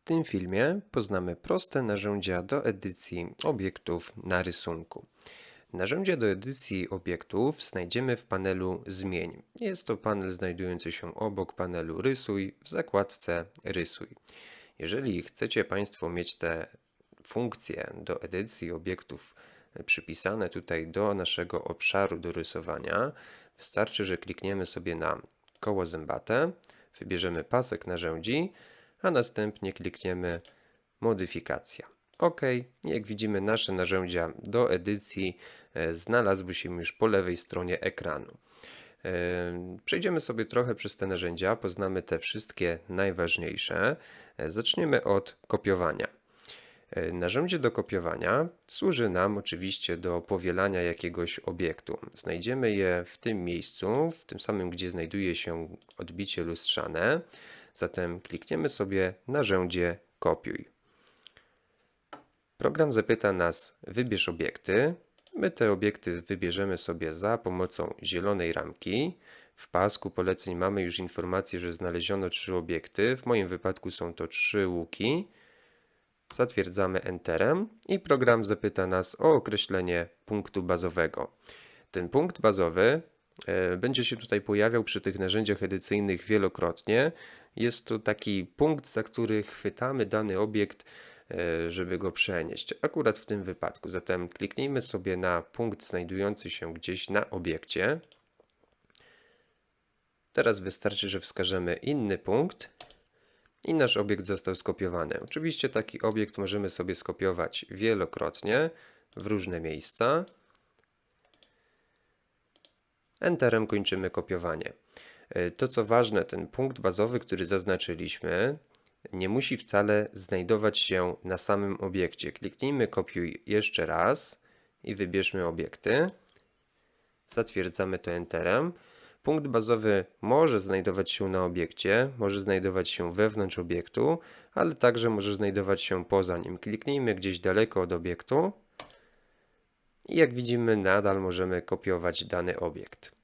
W tym filmie poznamy proste narzędzia do edycji obiektów na rysunku. Narzędzia do edycji obiektów znajdziemy w panelu Zmień. Jest to panel znajdujący się obok panelu Rysuj w zakładce Rysuj. Jeżeli chcecie Państwo mieć te funkcje do edycji obiektów przypisane tutaj do naszego obszaru do rysowania, wystarczy, że klikniemy sobie na koło zębate, wybierzemy pasek narzędzi, a następnie klikniemy modyfikacja. OK, jak widzimy nasze narzędzia do edycji e, znalazły się już po lewej stronie ekranu. E, Przejdziemy sobie trochę przez te narzędzia, poznamy te wszystkie najważniejsze. E, Zaczniemy od kopiowania. Narzędzie do kopiowania służy nam oczywiście do powielania jakiegoś obiektu. Znajdziemy je w tym miejscu, w tym samym, gdzie znajduje się odbicie lustrzane. Zatem klikniemy sobie narzędzie kopiuj. Program zapyta nas wybierz obiekty. My te obiekty wybierzemy sobie za pomocą zielonej ramki. W pasku poleceń mamy już informację, że znaleziono trzy obiekty. W moim wypadku są to trzy łuki. Zatwierdzamy Enterem i program zapyta nas o określenie punktu bazowego. Ten punkt bazowy e, będzie się tutaj pojawiał przy tych narzędziach edycyjnych wielokrotnie. Jest to taki punkt, za który chwytamy dany obiekt, e, żeby go przenieść. Akurat w tym wypadku. Zatem kliknijmy sobie na punkt znajdujący się gdzieś na obiekcie. Teraz wystarczy, że wskażemy inny punkt i nasz obiekt został skopiowany. Oczywiście taki obiekt możemy sobie skopiować wielokrotnie w różne miejsca. Enterem kończymy kopiowanie. E, To co ważne, ten punkt bazowy, który zaznaczyliśmy, nie musi wcale znajdować się na samym obiekcie. Kliknijmy kopiuj jeszcze raz i wybierzmy obiekty. Zatwierdzamy to Enterem. Punkt bazowy może znajdować się na obiekcie, może znajdować się wewnątrz obiektu, ale także może znajdować się poza nim. Kliknijmy gdzieś daleko od obiektu i jak widzimy nadal możemy kopiować dany obiekt.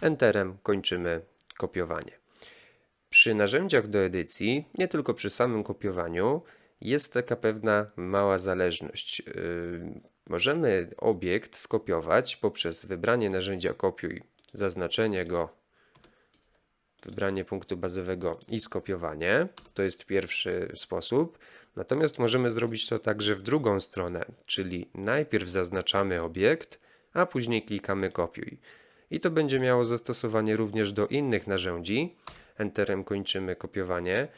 Enterem kończymy kopiowanie. Przy narzędziach do edycji, nie tylko przy samym kopiowaniu, jest taka pewna mała zależność. Yy, Możemy obiekt skopiować poprzez wybranie narzędzia kopiuj, zaznaczenie go, wybranie punktu bazowego i skopiowanie. To jest pierwszy sposób. Natomiast możemy zrobić to także w drugą stronę, czyli najpierw zaznaczamy obiekt, a później klikamy kopiuj. I to będzie miało zastosowanie również do innych narzędzi. Enterem kończymy kopiowanie.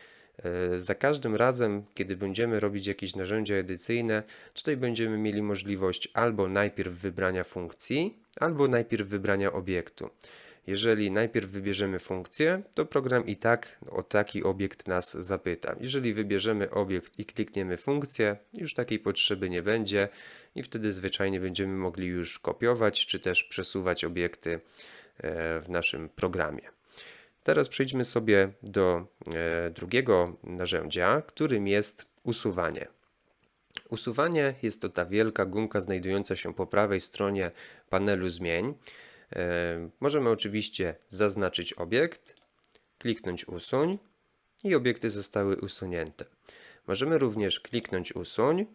E, Za każdym razem, kiedy będziemy robić jakieś narzędzia edycyjne, tutaj będziemy mieli możliwość albo najpierw wybrania funkcji, albo najpierw wybrania obiektu. Jeżeli najpierw wybierzemy funkcję, to program i tak o taki obiekt nas zapyta. Jeżeli wybierzemy obiekt i klikniemy funkcję, już takiej potrzeby nie będzie i wtedy zwyczajnie będziemy mogli już kopiować czy też przesuwać obiekty e, w naszym programie. Teraz przejdźmy sobie do e, drugiego narzędzia, którym jest usuwanie. Usuwanie jest to ta wielka gumka znajdująca się po prawej stronie panelu Zmień. E, Możemy oczywiście zaznaczyć obiekt, kliknąć Usuń i obiekty zostały usunięte. Możemy również kliknąć Usuń,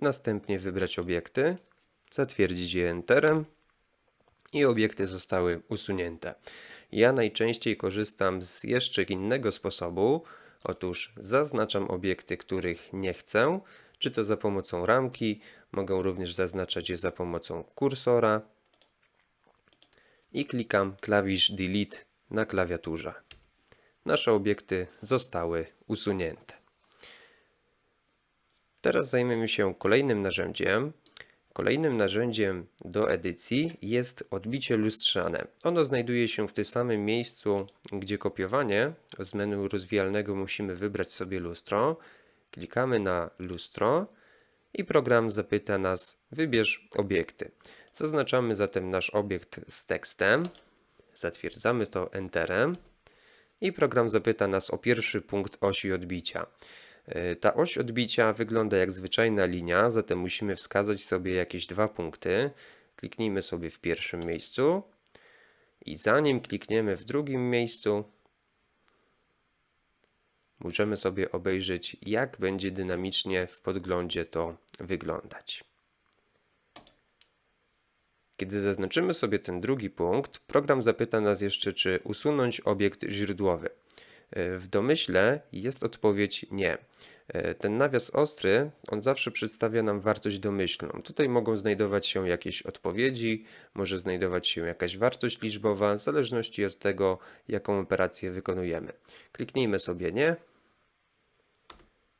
następnie wybrać obiekty, zatwierdzić je Enterem i obiekty zostały usunięte. Ja najczęściej korzystam z jeszcze innego sposobu. Otóż zaznaczam obiekty, których nie chcę, czy to za pomocą ramki, mogę również zaznaczać je za pomocą kursora i klikam klawisz Delete na klawiaturze. Nasze obiekty zostały usunięte. Teraz zajmiemy się kolejnym narzędziem. Kolejnym narzędziem do edycji jest odbicie lustrzane. Ono znajduje się w tym samym miejscu, gdzie kopiowanie. Z menu rozwijalnego musimy wybrać sobie lustro. Klikamy na lustro i program zapyta nas wybierz obiekty. Zaznaczamy zatem nasz obiekt z tekstem. Zatwierdzamy to Enterem i program zapyta nas o pierwszy punkt osi odbicia. E, Ta oś odbicia wygląda jak zwyczajna linia, zatem musimy wskazać sobie jakieś dwa punkty. Kliknijmy sobie w pierwszym miejscu i zanim klikniemy w drugim miejscu, możemy sobie obejrzeć, jak będzie dynamicznie w podglądzie to wyglądać. Kiedy zaznaczymy sobie ten drugi punkt, program zapyta nas jeszcze, czy usunąć obiekt źródłowy. E, W domyśle jest odpowiedź nie. E, Ten nawias ostry, on zawsze przedstawia nam wartość domyślną. Tutaj mogą znajdować się jakieś odpowiedzi, może znajdować się jakaś wartość liczbowa, w zależności od tego, jaką operację wykonujemy. Kliknijmy sobie nie,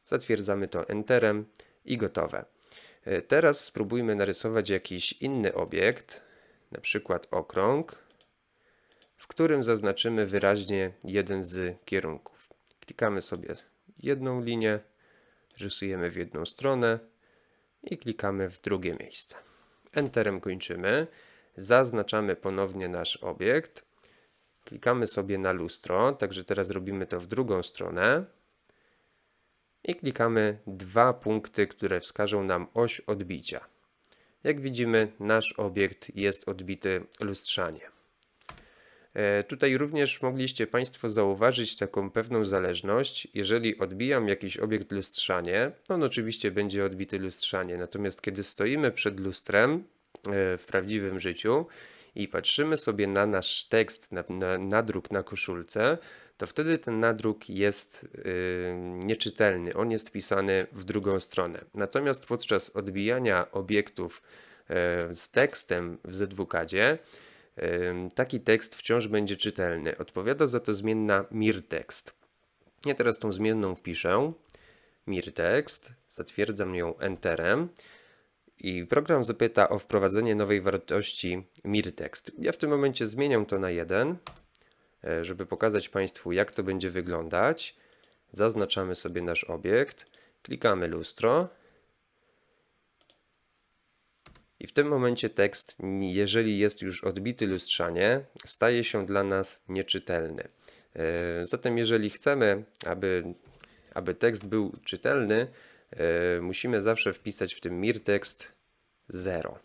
zatwierdzamy to Enterem i gotowe. E, Teraz spróbujmy narysować jakiś inny obiekt, na przykład okrąg, w którym zaznaczymy wyraźnie jeden z kierunków. Klikamy sobie jedną linię, rysujemy w jedną stronę i klikamy w drugie miejsce. Enterem kończymy, zaznaczamy ponownie nasz obiekt, klikamy sobie na lustro, także teraz robimy to w drugą stronę i klikamy dwa punkty, które wskażą nam oś odbicia. Jak widzimy, nasz obiekt jest odbity lustrzanie. E, Tutaj również mogliście Państwo zauważyć taką pewną zależność. Jeżeli odbijam jakiś obiekt lustrzanie, on oczywiście będzie odbity lustrzanie. Natomiast kiedy stoimy przed lustrem e, w prawdziwym życiu i patrzymy sobie na nasz tekst, na, na nadruk na koszulce, to wtedy ten nadruk jest y, nieczytelny. On jest pisany w drugą stronę. Natomiast podczas odbijania obiektów e, z tekstem w ZWKadzie, Ym, taki tekst wciąż będzie czytelny. Odpowiada za to zmienna mirtext. Ja teraz tą zmienną wpiszę. Mirtext, zatwierdzam ją Enterem i program zapyta o wprowadzenie nowej wartości mirtext. Ja w tym momencie zmieniam to na 1, e, żeby pokazać Państwu, jak to będzie wyglądać. Zaznaczamy sobie nasz obiekt, klikamy lustro. I w tym momencie tekst, jeżeli jest już odbity lustrzanie, staje się dla nas nieczytelny. E, Zatem, jeżeli chcemy, aby, aby tekst był czytelny, e, musimy zawsze wpisać w tym mirtekst 0.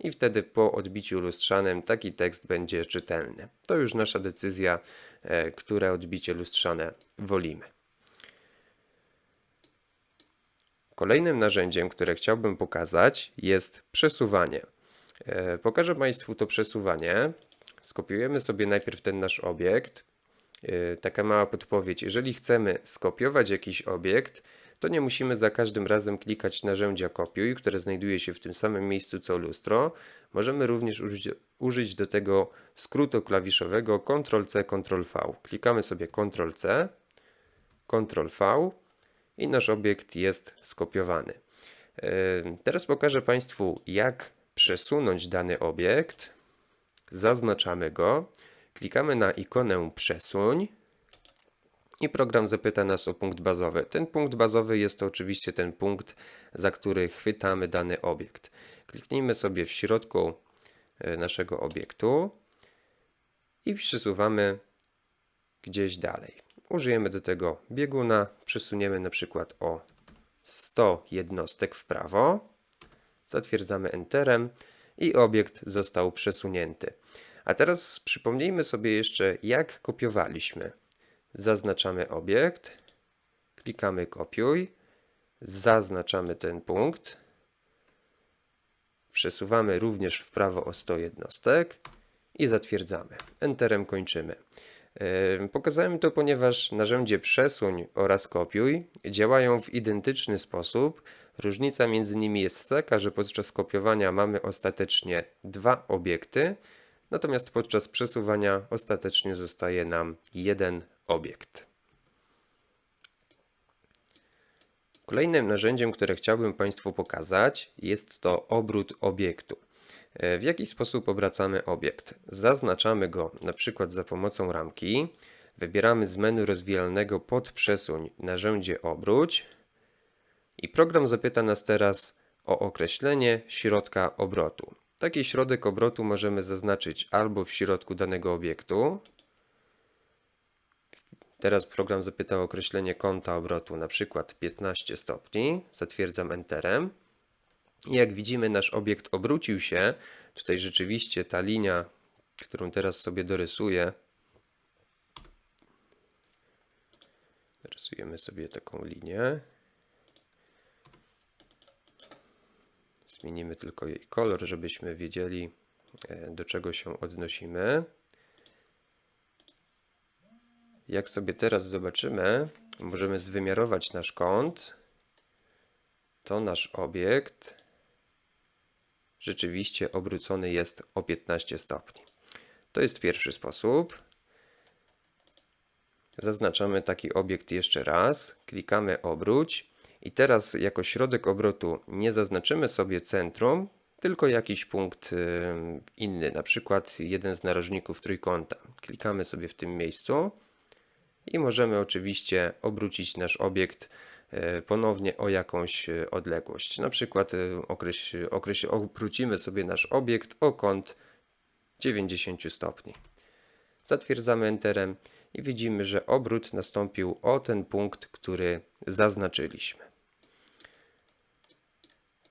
I wtedy po odbiciu lustrzanym taki tekst będzie czytelny. To już nasza decyzja, e, które odbicie lustrzane wolimy. Kolejnym narzędziem, które chciałbym pokazać, jest przesuwanie. E, Pokażę Państwu to przesuwanie. Skopiujemy sobie najpierw ten nasz obiekt. E, Taka mała podpowiedź. Jeżeli chcemy skopiować jakiś obiekt, to nie musimy za każdym razem klikać narzędzia kopiuj, które znajduje się w tym samym miejscu co lustro. Możemy również użyć, użyć do tego skrótu klawiszowego Ctrl-C, Ctrl-V. Klikamy sobie Ctrl-C, Ctrl-V i nasz obiekt jest skopiowany. E, Teraz pokażę Państwu, jak przesunąć dany obiekt. Zaznaczamy go, klikamy na ikonę przesuń i program zapyta nas o punkt bazowy. Ten punkt bazowy jest to oczywiście ten punkt, za który chwytamy dany obiekt. Kliknijmy sobie w środku e, naszego obiektu i przesuwamy gdzieś dalej. Użyjemy do tego bieguna, przesuniemy na przykład o 100 jednostek w prawo, zatwierdzamy Enterem i obiekt został przesunięty. A teraz przypomnijmy sobie jeszcze, jak kopiowaliśmy. Zaznaczamy obiekt, klikamy kopiuj, zaznaczamy ten punkt, przesuwamy również w prawo o 100 jednostek i zatwierdzamy. Enterem kończymy. Pokazałem to, ponieważ narzędzie przesuń oraz kopiuj działają w identyczny sposób. Różnica między nimi jest taka, że podczas kopiowania mamy ostatecznie dwa obiekty, natomiast podczas przesuwania ostatecznie zostaje nam jeden obiekt. Kolejnym narzędziem, które chciałbym Państwu pokazać, jest to obrót obiektu. E, W jaki sposób obracamy obiekt? Zaznaczamy go na przykład za pomocą ramki, wybieramy z menu rozwijalnego pod przesuń narzędzie obróć i program zapyta nas teraz o określenie środka obrotu. Taki środek obrotu możemy zaznaczyć albo w środku danego obiektu. Teraz program zapyta o określenie kąta obrotu, na przykład 15 stopni. Zatwierdzam Enterem. I jak widzimy, nasz obiekt obrócił się. Tutaj rzeczywiście ta linia, którą teraz sobie dorysuję, teraz Narysujemy sobie taką linię. Zmienimy tylko jej kolor, żebyśmy wiedzieli, e, do czego się odnosimy. Jak sobie teraz zobaczymy, możemy zwymiarować nasz kąt, to nasz obiekt rzeczywiście obrócony jest o 15 stopni. To jest pierwszy sposób. Zaznaczamy taki obiekt jeszcze raz, klikamy obróć i teraz jako środek obrotu nie zaznaczymy sobie centrum, tylko jakiś punkt inny, na przykład jeden z narożników trójkąta. Klikamy sobie w tym miejscu i możemy oczywiście obrócić nasz obiekt e, ponownie o jakąś e, odległość. Na przykład e, okreś, okreś, obrócimy sobie nasz obiekt o kąt 90 stopni. Zatwierdzamy Enterem i widzimy, że obrót nastąpił o ten punkt, który zaznaczyliśmy.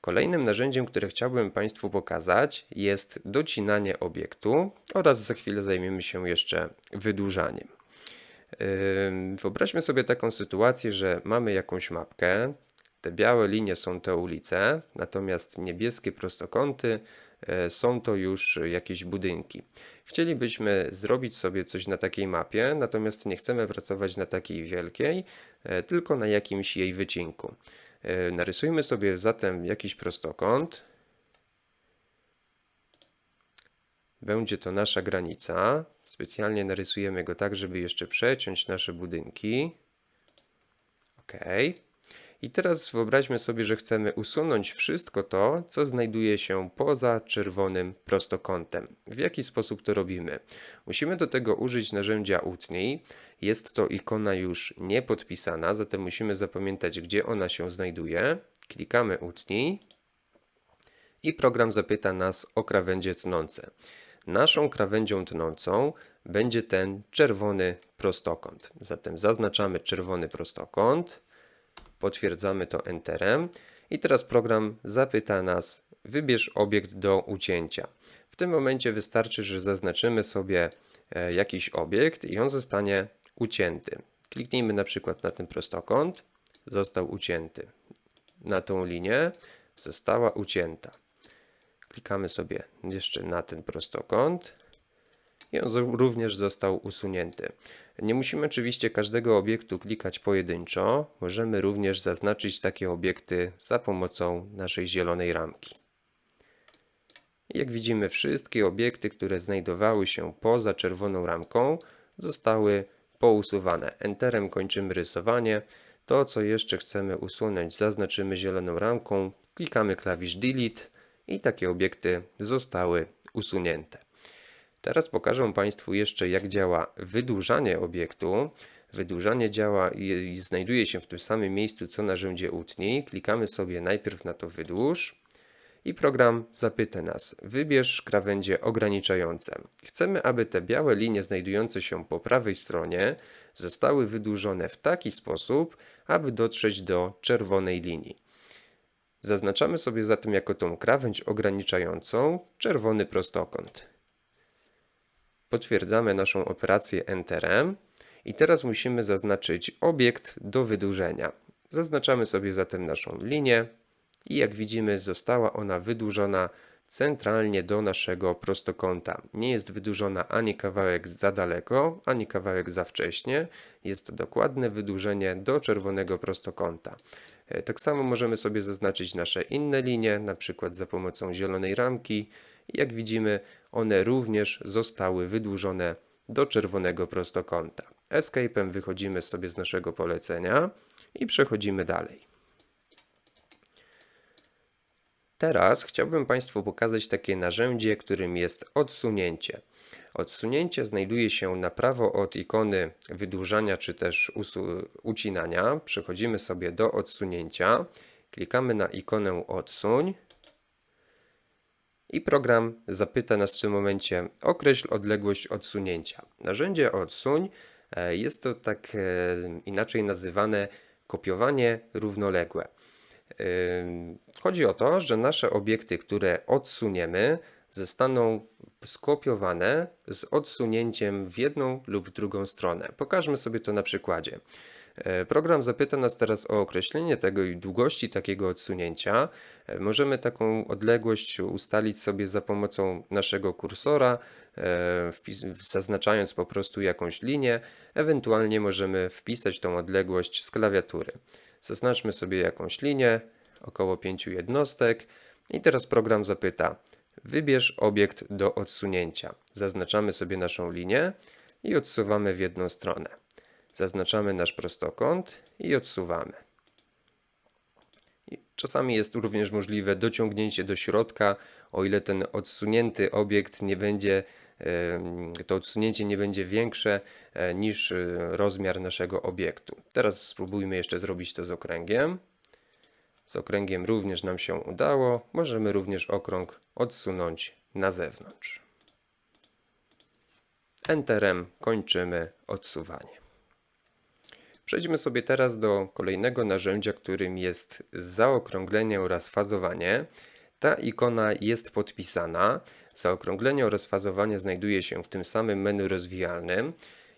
Kolejnym narzędziem, które chciałbym Państwu pokazać jest docinanie obiektu oraz za chwilę zajmiemy się jeszcze wydłużaniem. Wyobraźmy sobie taką sytuację, że mamy jakąś mapkę. Te białe linie są te ulice, natomiast niebieskie prostokąty e, są to już jakieś budynki. Chcielibyśmy zrobić sobie coś na takiej mapie, natomiast nie chcemy pracować na takiej wielkiej, e, tylko na jakimś jej wycinku. E, narysujmy sobie zatem jakiś prostokąt. Będzie to nasza granica. Specjalnie narysujemy go tak, żeby jeszcze przeciąć nasze budynki. OK. I teraz wyobraźmy sobie, że chcemy usunąć wszystko to, co znajduje się poza czerwonym prostokątem. W jaki sposób to robimy? Musimy do tego użyć narzędzia utnij. Jest to ikona już niepodpisana, zatem musimy zapamiętać, gdzie ona się znajduje. Klikamy utnij i program zapyta nas o krawędzie tnące. Naszą krawędzią tnącą będzie ten czerwony prostokąt. Zatem zaznaczamy czerwony prostokąt, potwierdzamy to Enterem i teraz program zapyta nas wybierz obiekt do ucięcia. W tym momencie wystarczy, że zaznaczymy sobie e, jakiś obiekt i on zostanie ucięty. Kliknijmy na przykład na ten prostokąt, został ucięty. Na tą linię została ucięta. Klikamy sobie jeszcze na ten prostokąt i on również został usunięty. Nie musimy oczywiście każdego obiektu klikać pojedynczo. Możemy również zaznaczyć takie obiekty za pomocą naszej zielonej ramki. Jak widzimy, wszystkie obiekty, które znajdowały się poza czerwoną ramką, zostały pousuwane. Enterem kończymy rysowanie. To, co jeszcze chcemy usunąć, zaznaczymy zieloną ramką, klikamy klawisz Delete i takie obiekty zostały usunięte. Teraz pokażę Państwu jeszcze, jak działa wydłużanie obiektu. Wydłużanie działa i znajduje się w tym samym miejscu co narzędzie utnij. Klikamy sobie najpierw na to wydłuż i program zapyta nas: wybierz krawędzie ograniczające. Chcemy, aby te białe linie znajdujące się po prawej stronie zostały wydłużone w taki sposób, aby dotrzeć do czerwonej linii. Zaznaczamy sobie zatem jako tą krawędź ograniczającą czerwony prostokąt. Potwierdzamy naszą operację Enterem i teraz musimy zaznaczyć obiekt do wydłużenia. Zaznaczamy sobie zatem naszą linię i jak widzimy została ona wydłużona centralnie do naszego prostokąta. Nie jest wydłużona ani kawałek za daleko, ani kawałek za wcześnie. Jest to dokładne wydłużenie do czerwonego prostokąta. E, tak samo możemy sobie zaznaczyć nasze inne linie, na przykład za pomocą zielonej ramki. Jak widzimy, one również zostały wydłużone do czerwonego prostokąta. Escape'em wychodzimy sobie z naszego polecenia i przechodzimy dalej. Teraz chciałbym Państwu pokazać takie narzędzie, którym jest odsunięcie. Odsunięcie znajduje się na prawo od ikony wydłużania czy też ucinania. Przechodzimy sobie do odsunięcia, klikamy na ikonę odsuń i program zapyta nas w tym momencie określ odległość odsunięcia. Narzędzie odsuń e, jest to tak e, inaczej nazywane kopiowanie równoległe. Chodzi o to, że nasze obiekty, które odsuniemy, zostaną skopiowane z odsunięciem w jedną lub drugą stronę. Pokażmy sobie to na przykładzie. E, Program zapyta nas teraz o określenie tego i długości takiego odsunięcia. E, Możemy taką odległość ustalić sobie za pomocą naszego kursora, e, zaznaczając po prostu jakąś linię. Ewentualnie możemy wpisać tą odległość z klawiatury. Zaznaczmy sobie jakąś linię, około 5 jednostek i teraz program zapyta wybierz obiekt do odsunięcia. Zaznaczamy sobie naszą linię i odsuwamy w jedną stronę. Zaznaczamy nasz prostokąt i odsuwamy. Czasami jest również możliwe dociągnięcie do środka, o ile ten odsunięty obiekt nie będzie, to odsunięcie nie będzie większe e, niż e, rozmiar naszego obiektu. Teraz spróbujmy jeszcze zrobić to z okręgiem. Z okręgiem również nam się udało. Możemy również okrąg odsunąć na zewnątrz. Enterem kończymy odsuwanie. Przejdźmy sobie teraz do kolejnego narzędzia, którym jest zaokrąglenie oraz fazowanie. Ta ikona jest podpisana. Zaokrąglenie oraz fazowanie znajduje się w tym samym menu rozwijalnym.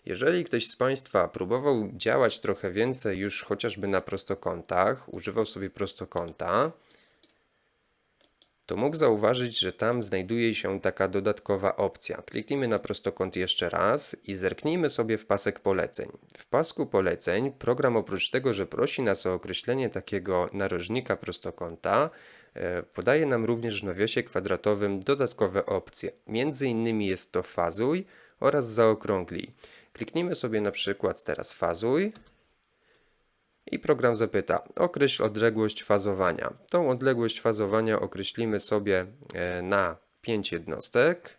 Jeżeli ktoś z Państwa próbował działać trochę więcej już chociażby na prostokątach, używał sobie prostokąta, to mógł zauważyć, że tam znajduje się taka dodatkowa opcja. Kliknijmy na prostokąt jeszcze raz i zerknijmy sobie w pasek poleceń. W pasku poleceń program oprócz tego, że prosi nas o określenie takiego narożnika prostokąta, podaje nam również w nawiosie kwadratowym dodatkowe opcje. Między innymi jest to fazuj oraz zaokrąglij. Kliknijmy sobie na przykład teraz fazuj i program zapyta, określ odległość fazowania. Tą odległość fazowania określimy sobie e, na 5 jednostek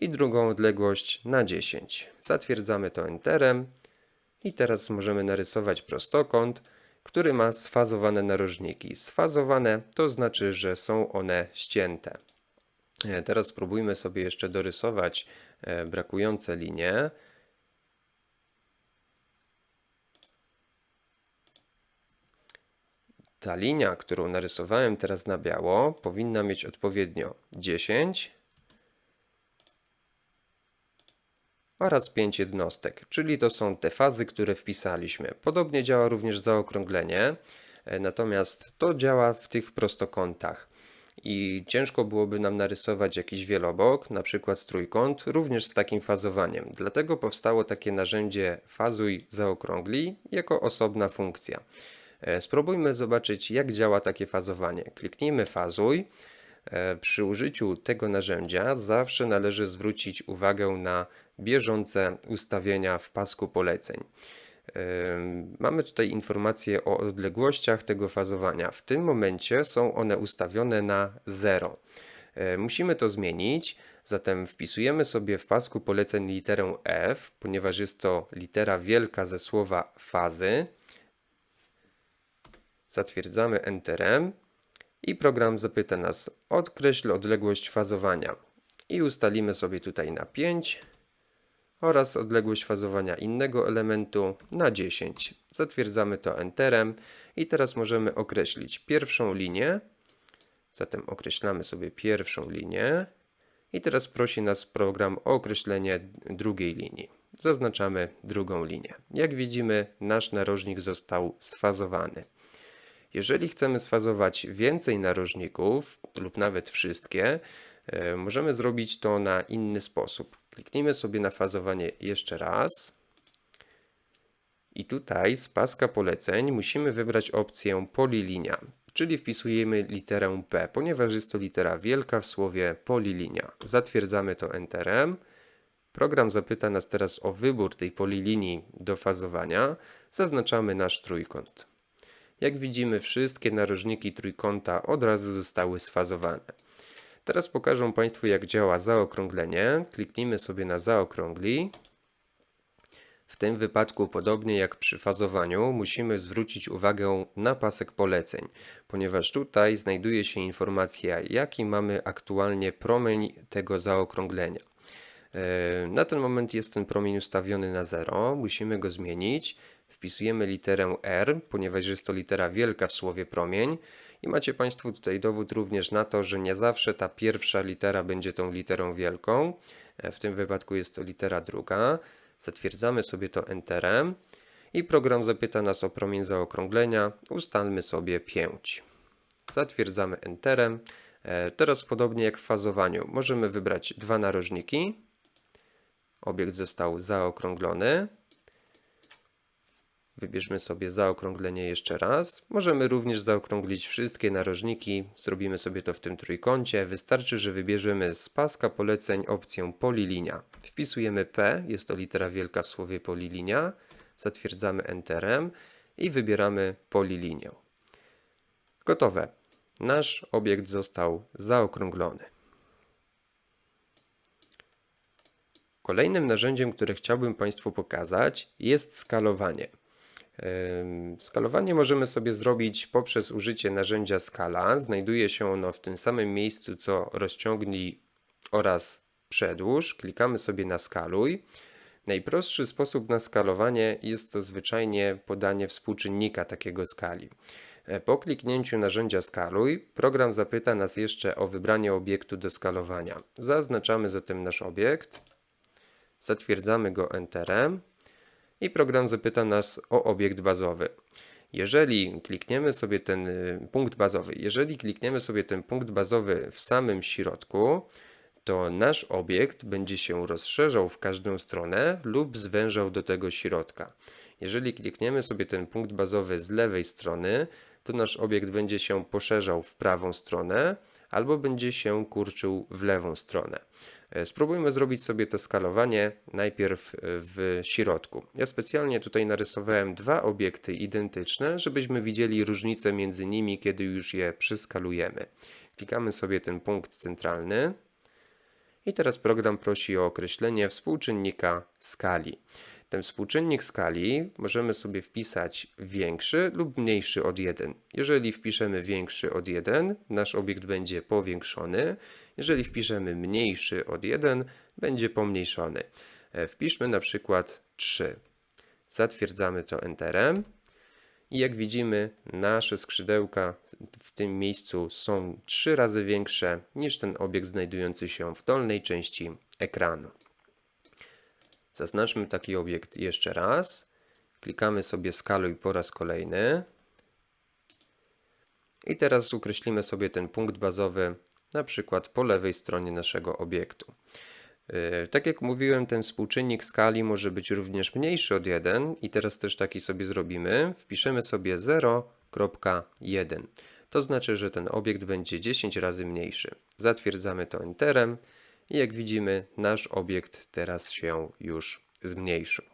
i drugą odległość na 10. Zatwierdzamy to Enterem i teraz możemy narysować prostokąt, który ma sfazowane narożniki. Sfazowane to znaczy, że są one ścięte. E, Teraz spróbujmy sobie jeszcze dorysować e, brakujące linie. Ta linia, którą narysowałem teraz na biało, powinna mieć odpowiednio 10 oraz 5 jednostek, czyli to są te fazy, które wpisaliśmy. Podobnie działa również zaokrąglenie, e, natomiast to działa w tych prostokątach. I ciężko byłoby nam narysować jakiś wielobok, na przykład trójkąt, również z takim fazowaniem. Dlatego powstało takie narzędzie fazuj zaokrągli jako osobna funkcja. E, Spróbujmy zobaczyć, jak działa takie fazowanie. Kliknijmy fazuj. E, Przy użyciu tego narzędzia zawsze należy zwrócić uwagę na bieżące ustawienia w pasku poleceń. Ym, Mamy tutaj informacje o odległościach tego fazowania. W tym momencie są one ustawione na 0. E, Musimy to zmienić, zatem wpisujemy sobie w pasku poleceń literę F, ponieważ jest to litera wielka ze słowa fazy. Zatwierdzamy Enterem i program zapyta nas odkreśl odległość fazowania i ustalimy sobie tutaj na 5 oraz odległość fazowania innego elementu na 10. Zatwierdzamy to Enterem i teraz możemy określić pierwszą linię. Zatem określamy sobie pierwszą linię i teraz prosi nas program o określenie drugiej linii. Zaznaczamy drugą linię. Jak widzimy, nasz narożnik został sfazowany. Jeżeli chcemy sfazować więcej narożników lub nawet wszystkie, e, możemy zrobić to na inny sposób. Kliknijmy sobie na fazowanie jeszcze raz. I tutaj z paska poleceń musimy wybrać opcję polilinia, czyli wpisujemy literę P, ponieważ jest to litera wielka w słowie polilinia. Zatwierdzamy to Enterem. Program zapyta nas teraz o wybór tej polilinii do fazowania. Zaznaczamy nasz trójkąt. Jak widzimy, wszystkie narożniki trójkąta od razu zostały sfazowane. Teraz pokażę Państwu, jak działa zaokrąglenie. Kliknijmy sobie na zaokrągli. W tym wypadku, podobnie jak przy fazowaniu, musimy zwrócić uwagę na pasek poleceń, ponieważ tutaj znajduje się informacja, jaki mamy aktualnie promień tego zaokrąglenia. E, Na ten moment jest ten promień ustawiony na 0, musimy go zmienić. Wpisujemy literę R, ponieważ jest to litera wielka w słowie promień. I macie Państwo tutaj dowód również na to, że nie zawsze ta pierwsza litera będzie tą literą wielką. E, W tym wypadku jest to litera druga. Zatwierdzamy sobie to Enterem. i program zapyta nas o promień zaokrąglenia. Ustalmy sobie 5. Zatwierdzamy Enterem. E, Teraz podobnie jak w fazowaniu, możemy wybrać dwa narożniki. Obiekt został zaokrąglony. Wybierzmy sobie zaokrąglenie jeszcze raz. Możemy również zaokrąglić wszystkie narożniki. Zrobimy sobie to w tym trójkącie. Wystarczy, że wybierzemy z paska poleceń opcję polilinia. Wpisujemy P, jest to litera wielka w słowie polilinia. Zatwierdzamy Enterem i wybieramy polilinię. Gotowe. Nasz obiekt został zaokrąglony. Kolejnym narzędziem, które chciałbym Państwu pokazać, jest skalowanie. Skalowanie możemy sobie zrobić poprzez użycie narzędzia skala. Znajduje się ono w tym samym miejscu co rozciągnij oraz przedłuż. Klikamy sobie na skaluj. Najprostszy sposób na skalowanie jest to zwyczajnie podanie współczynnika takiego skali. E, Po kliknięciu narzędzia skaluj, program zapyta nas jeszcze o wybranie obiektu do skalowania. Zaznaczamy zatem nasz obiekt, zatwierdzamy go Enterem i program zapyta nas o obiekt bazowy. Jeżeli klikniemy sobie ten y, punkt bazowy, jeżeli klikniemy sobie ten punkt bazowy w samym środku, to nasz obiekt będzie się rozszerzał w każdą stronę lub zwężał do tego środka. Jeżeli klikniemy sobie ten punkt bazowy z lewej strony, to nasz obiekt będzie się poszerzał w prawą stronę albo będzie się kurczył w lewą stronę. E, Spróbujmy zrobić sobie to skalowanie najpierw e, w środku. Ja specjalnie tutaj narysowałem dwa obiekty identyczne, żebyśmy widzieli różnicę między nimi, kiedy już je przyskalujemy. Klikamy sobie ten punkt centralny. I teraz program prosi o określenie współczynnika skali. Ten współczynnik skali możemy sobie wpisać większy lub mniejszy od 1. Jeżeli wpiszemy większy od 1, nasz obiekt będzie powiększony. Jeżeli wpiszemy mniejszy od 1, będzie pomniejszony. E, Wpiszmy na przykład 3. Zatwierdzamy to Enterem. I jak widzimy, nasze skrzydełka w tym miejscu są trzy razy większe niż ten obiekt znajdujący się w dolnej części ekranu. Zaznaczmy taki obiekt jeszcze raz. Klikamy sobie skaluj po raz kolejny. I teraz ukreślimy sobie ten punkt bazowy, na przykład po lewej stronie naszego obiektu. Yy, Tak jak mówiłem, ten współczynnik skali może być również mniejszy od 1 i teraz też taki sobie zrobimy. Wpiszemy sobie 0.1. To znaczy, że ten obiekt będzie 10 razy mniejszy. Zatwierdzamy to Enterem i jak widzimy, nasz obiekt teraz się już zmniejszył.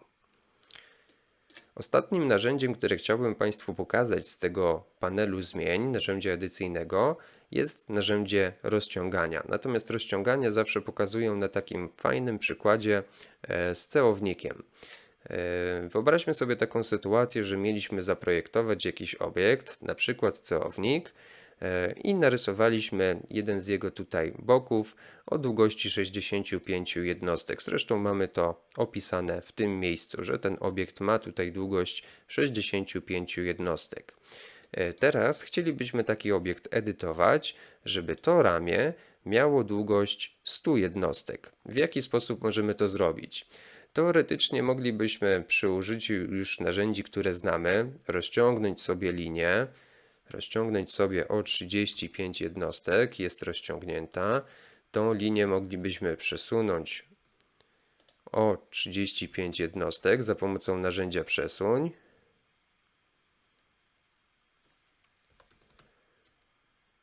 Ostatnim narzędziem, które chciałbym Państwu pokazać z tego panelu zmień, narzędzia edycyjnego, jest narzędzie rozciągania. Natomiast rozciąganie zawsze pokazują na takim fajnym przykładzie e, z ceownikiem. E, Wyobraźmy sobie taką sytuację, że mieliśmy zaprojektować jakiś obiekt, na przykład ceownik, i narysowaliśmy jeden z jego tutaj boków o długości 65 jednostek. Zresztą mamy to opisane w tym miejscu, że ten obiekt ma tutaj długość 65 jednostek. E, Teraz chcielibyśmy taki obiekt edytować, żeby to ramię miało długość 100 jednostek. W jaki sposób możemy to zrobić? Teoretycznie moglibyśmy przy użyciu już narzędzi, które znamy, rozciągnąć sobie linię, rozciągnąć sobie o 35 jednostek, jest rozciągnięta. Tą linię moglibyśmy przesunąć o 35 jednostek za pomocą narzędzia przesuń.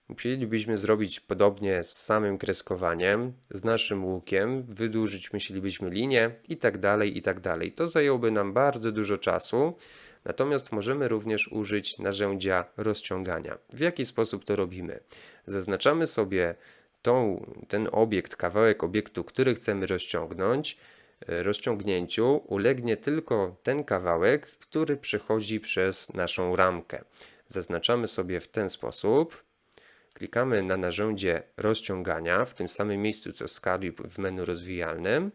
Musielibyśmy zrobić podobnie z samym kreskowaniem, z naszym łukiem, wydłużyć musielibyśmy linię i tak dalej, i tak dalej. To zajęłoby nam bardzo dużo czasu, natomiast możemy również użyć narzędzia rozciągania. W jaki sposób to robimy? Zaznaczamy sobie tą, ten obiekt, kawałek obiektu, który chcemy rozciągnąć. E, Rozciągnięciu ulegnie tylko ten kawałek, który przechodzi przez naszą ramkę. Zaznaczamy sobie w ten sposób. Klikamy na narzędzie rozciągania w tym samym miejscu co skaluj w menu rozwijalnym.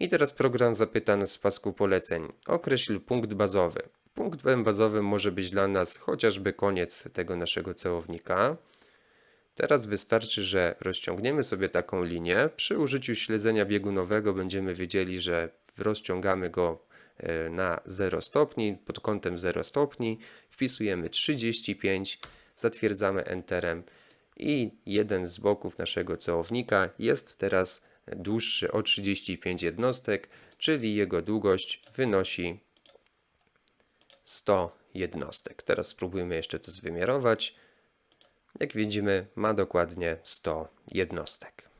I teraz program zapyta nas w pasku poleceń. Określ punkt bazowy. Punktem bazowym może być dla nas chociażby koniec tego naszego celownika. Teraz wystarczy, że rozciągniemy sobie taką linię. Przy użyciu śledzenia biegunowego będziemy wiedzieli, że rozciągamy go e, na 0 stopni, pod kątem 0 stopni, wpisujemy 35, zatwierdzamy Enterem i jeden z boków naszego cełownika jest teraz dłuższy o 35 jednostek, czyli jego długość wynosi 100 jednostek. Teraz spróbujmy jeszcze to zwymiarować. Jak widzimy, ma dokładnie 100 jednostek.